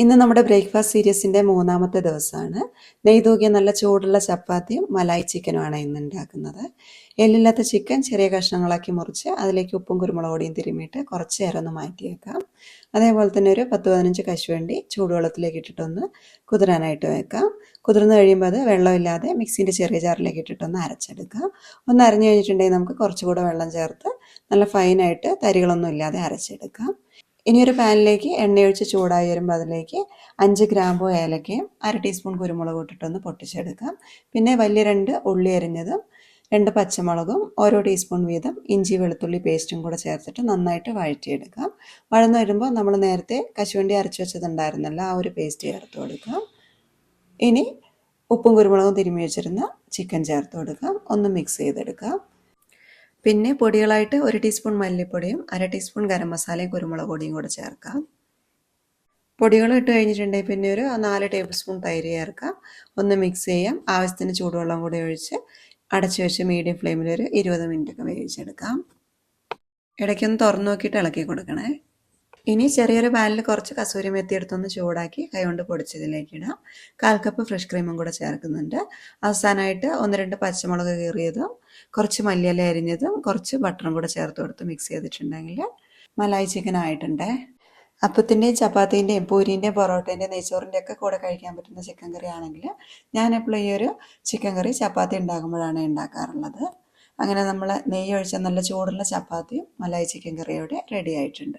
ഇന്ന് നമ്മുടെ ബ്രേക്ക്ഫാസ്റ്റ് സീരീസിന്റെ മൂന്നാമത്തെ ദിവസമാണ്. നെയ്തൂകിയ നല്ല ചൂടുള്ള ചപ്പാത്തിയും മലായി ചിക്കനുമാണ് ഇന്ന് ഉണ്ടാക്കുന്നത്. എല്ലില്ലാത്ത ചിക്കൻ ചെറിയ കഷ്ണങ്ങളാക്കി മുറിച്ച് അതിലേക്ക് ഉപ്പും കുരുമുളക് പൊടിയും തിരുമ്മിയിട്ട് കുറച്ച് നേരം ഒന്ന് മാറ്റിയേക്കാം. അതേപോലെ തന്നെ ഒരു പത്ത് പതിനഞ്ച് കശുവണ്ടി ചൂടുവെള്ളത്തിലേക്ക് ഇട്ടിട്ടൊന്ന് കുതിരാനായിട്ട് വെക്കാം. കുതിർന്ന് കഴിയുമ്പോൾ അത് വെള്ളമില്ലാതെ മിക്സിന്റെ ചെറിയ ജാറിലേക്ക് ഇട്ടിട്ടൊന്ന് അരച്ചെടുക്കാം. ഒന്ന് അരഞ്ഞു കഴിഞ്ഞിട്ടുണ്ടെങ്കിൽ നമുക്ക് കുറച്ചുകൂടെ വെള്ളം ചേർത്ത് നല്ല ഫൈനായിട്ട് തരികളൊന്നും ഇല്ലാതെ അരച്ചെടുക്കാം. ഇനി ഒരു പാനിലേക്ക് എണ്ണയൊഴിച്ച് ചൂടായി വരുമ്പോൾ അതിലേക്ക് അഞ്ച് ഗ്രാമ്പു ഏലക്കയും അര ടീസ്പൂൺ കുരുമുളക് ഇട്ടിട്ടൊന്ന് പൊട്ടിച്ചെടുക്കാം. പിന്നെ വലിയ രണ്ട് ഉള്ളി അരിഞ്ഞതും രണ്ട് പച്ചമുളകും ഓരോ ടീസ്പൂൺ വീതം ഇഞ്ചി വെളുത്തുള്ളി പേസ്റ്റും കൂടെ ചേർത്തിട്ട് നന്നായിട്ട് വഴറ്റിയെടുക്കാം. വഴന്ന് വരുമ്പോൾ നമ്മൾ നേരത്തെ കശുവണ്ടി അരച്ച് വെച്ചതുണ്ടായിരുന്നല്ലോ ആ ഒരു പേസ്റ്റ് ചേർത്ത് കൊടുക്കാം. ഇനി ഉപ്പും കുരുമുളകും തിരുമ്മി വെച്ചിരുന്ന ചിക്കൻ ചേർത്ത് കൊടുക്കാം. ഒന്ന് മിക്സ് ചെയ്തെടുക്കാം. പിന്നെ പൊടികളായിട്ട് ഒരു ടീസ്പൂൺ മല്ലിപ്പൊടിയും അര ടീസ്പൂൺ ഗരം മസാലയും കുരുമുളക് പൊടിയും കൂടെ ചേർക്കാം. പൊടികൾ ഇട്ട് കഴിഞ്ഞിട്ടുണ്ടെങ്കിൽ പിന്നെ ഒരു നാല് ടേബിൾ സ്പൂൺ തൈര് ചേർക്കാം. ഒന്ന് മിക്സ് ചെയ്യാം. ആവശ്യത്തിന് ചൂടുവെള്ളം കൂടി ഒഴിച്ച് അടച്ചു വെച്ച് മീഡിയം ഫ്ലെയിമിൽ ഒരു ഇരുപത് മിനിറ്റ് ഒക്കെ വേവിച്ചെടുക്കാം. ഇടയ്ക്കൊന്ന് തുറന്നു നോക്കിയിട്ട് ഇളക്കി കൊടുക്കണേ. ഇനി ചെറിയൊരു പാനിൽ കുറച്ച് കസൂരി മെത്തി എടുത്തൊന്ന് ചൂടാക്കി കൈകൊണ്ട് പൊടിച്ചതിലേക്ക് ഇടാം. കാൽ കപ്പ് ഫ്രഷ് ക്രീമും കൂടെ ചേർക്കുന്നുണ്ട്. അവസാനമായിട്ട് ഒന്ന് രണ്ട് പച്ചമുളക് കീറിയതും കുറച്ച് മല്ലിയില അരിഞ്ഞതും കുറച്ച് ബട്ടറും കൂടെ ചേർത്ത് കൊടുത്ത് മിക്സ് ചെയ്തിട്ടുണ്ടെങ്കിൽ മലായി ചിക്കൻ ആയിട്ടുണ്ട്. അപ്പത്തിന്റെയും ചപ്പാത്തിന്റെയും പൂരിന്റെയും പൊറോട്ടേന്റെയും നെയ്ച്ചോറിന്റെ ഒക്കെ കൂടെ കഴിക്കാൻ പറ്റുന്ന ചിക്കൻ കറി ആണെങ്കിൽ ഞാൻ എപ്പോഴും ഈ ഒരു ചിക്കൻ കറി ചപ്പാത്തി ഉണ്ടാക്കുമ്പോഴാണ് ഉണ്ടാക്കാറുള്ളത്. അങ്ങനെ നമ്മൾ നെയ്യ് ഒഴിച്ച നല്ല ചൂടുള്ള ചപ്പാത്തിയും മലായി ചിക്കൻ കറിയോടെ റെഡി ആയിട്ടുണ്ട്.